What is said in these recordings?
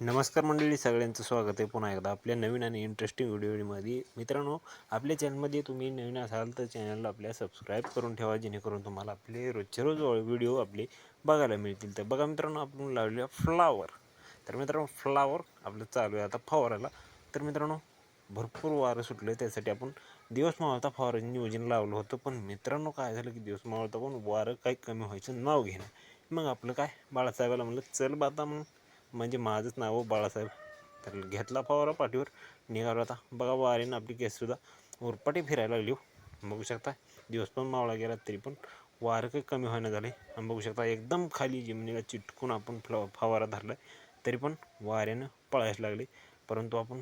नमस्कार मंडळी सगळ्यांचं स्वागत आहे पुन्हा एकदा आपल्या नवीन आणि इंटरेस्टिंग व्हिडिओमध्ये. मित्रांनो आपल्या चॅनलमध्ये तुम्ही नवीन असाल तर चॅनलला आपल्या सबस्क्राईब करून ठेवा जेणेकरून तुम्हाला आपले रोजचे रोज व्हिडिओ आपले बघायला मिळतील. तर बघा मित्रांनो आपण लावले फ्लावर तर मित्रांनो फ्लावर आपलं चालू आहे आता फवारायला. तर मित्रांनो भरपूर वारं सुटलं त्यासाठी आपण दिवस मावळता फवाराचं नियोजन लावलं होतं. पण मित्रांनो काय झालं की दिवस मावळता पण वारं काही कमी व्हायचं नाव घेणं. मग आपलं काय? बाळासाहेबाला म्हणलं चल बा आता मग म्हणजे माझंच नाव हो बाळासाहेब. तर घेतला फवारा पाठीवर. निघाला आता. बघा वारीनं आपली केससुद्धा उरपाटी फिरायला लागली हो. बघू शकता दिवस पण मावळा गेला तरी पण वारं काही कमी व्हायला झाले. आणि बघू शकता एकदम खाली जमिनीला चिटकून आपण फ्ल फवारा धरला तरी पण वाऱ्यानं पळायला लागले. परंतु आपण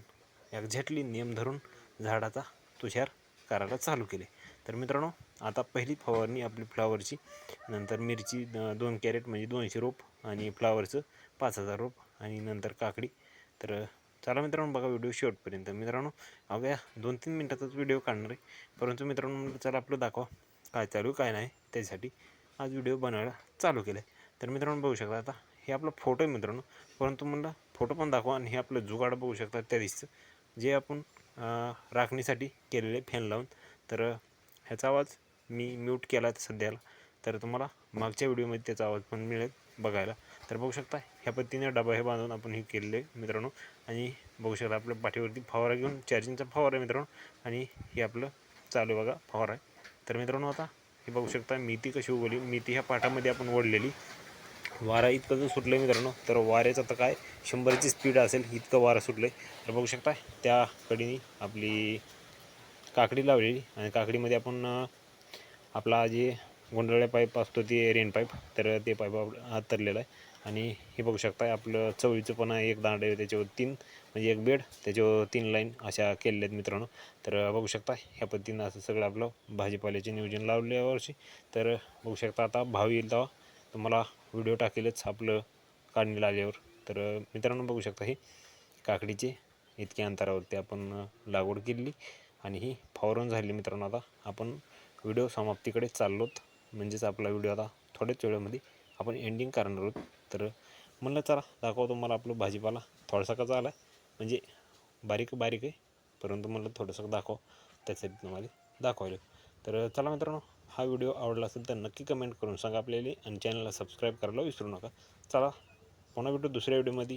एक्झॅक्टली नियम धरून झाडाचा तुषार करायला चालू केले. तर मित्रांनो आता पहिली फवारणी आपली फ्लावरची. नंतर मिरची दोन कॅरेट म्हणजे दोनशे रोप आणि फ्लावरचं पाच हजार रोप आणि नंतर काकडी. तर चला मित्रांनो बघा व्हिडिओ शेवटपर्यंत. मित्रांनो अवघ्या दोन तीन मिनटाचाच व्हिडिओ काढणार आहे. परंतु मित्रांनो म्हणलं चला आपलं दाखवा काय चालू काय नाही. त्यासाठी आज व्हिडिओ बनवायला चालू केलं आहे तर मित्रांनो बघू शकता आता हे आपला फोटो आहे मित्रांनो. परंतु म्हणलं फोटो पण दाखवा आणि हे आपलं जुगाड बघू शकता त्या दिसचं. जे आपण राखणीसाठी केलेले फॅन लावून. तर ह्याचा आवाज मी म्यूट केला आहे सध्याला. तर तुम्हाला मागच्या व्हिडिओमध्ये त्याचा आवाज पण मिळेल बघायला. तर बघू शकता ह्या पद्धतीने डबा हे बांधून आपण हे केलेले आहे मित्रांनो. आणि बघू शकता आपल्या पाठीवरती फवारा घेऊन चार्जिंगचा फवारा आहे मित्रांनो. आणि हे आपलं चालू आहे बघा फवारा आहे. तर मित्रांनो आता हे बघू शकता मेथी कशी उगवली. मेथी ह्या पाठामध्ये आपण ओढलेली. वारा इतकं जर सुटलं आहे मित्रांनो. तर वाऱ्याचं आता काय शंभरची स्पीड असेल इतकं वारा सुटलं आहे तर बघू शकता त्या कडीने आपली काकडी लावलेली आणि काकडीमध्ये आपण आपला जे गुंडाळ्या पाईप असतो ते रेन पाईप तर ते पाईप हातरलेलं आहे. आणि हे बघू शकता आपलं चवळीचं पण एक दांड त्याच्यावर तीन म्हणजे एक बेड त्याच्यावर तीन लाईन अशा केलेल्या आहेत मित्रांनो. तर बघू शकता ह्या पद्धतीनं असं सगळं आपलं भाजीपाल्याचे नियोजन लावलं यावर्षी तर बघू शकता आता भाव येईल तेव्हा तुम्हाला व्हिडिओ टाकेलच आपलं काढणीला आल्यावर. तर मित्रांनो बघू शकता हे काकडीचे इतक्या अंतरावरती आपण लागवड केलेली. आणि ही फवारून झाली मित्रांनो आता आपण व्हिडिओ समाप्तीकडे चाललोत. म्हणजेच आपला व्हिडिओ आता थोड्याच वेळामध्ये आपण एंडिंग करणार आहोत. तर म्हणलं चला दाखवतो मला आपलं भाजीपाला. थोडासा कसा आला म्हणजे बारीक बारीक आहे परंतु म्हणलं थोडंसं दाखव. त्यासाठी तुम्हाला दाखवायला. तर चला मित्रांनो हा व्हिडिओ आवडला असेल तर नक्की कमेंट करून सांगा आपल्याला आणि चॅनलला सबस्क्राईब करायला विसरू नका. चला पुन्हा भेटू दुसऱ्या व्हिडिओमध्ये.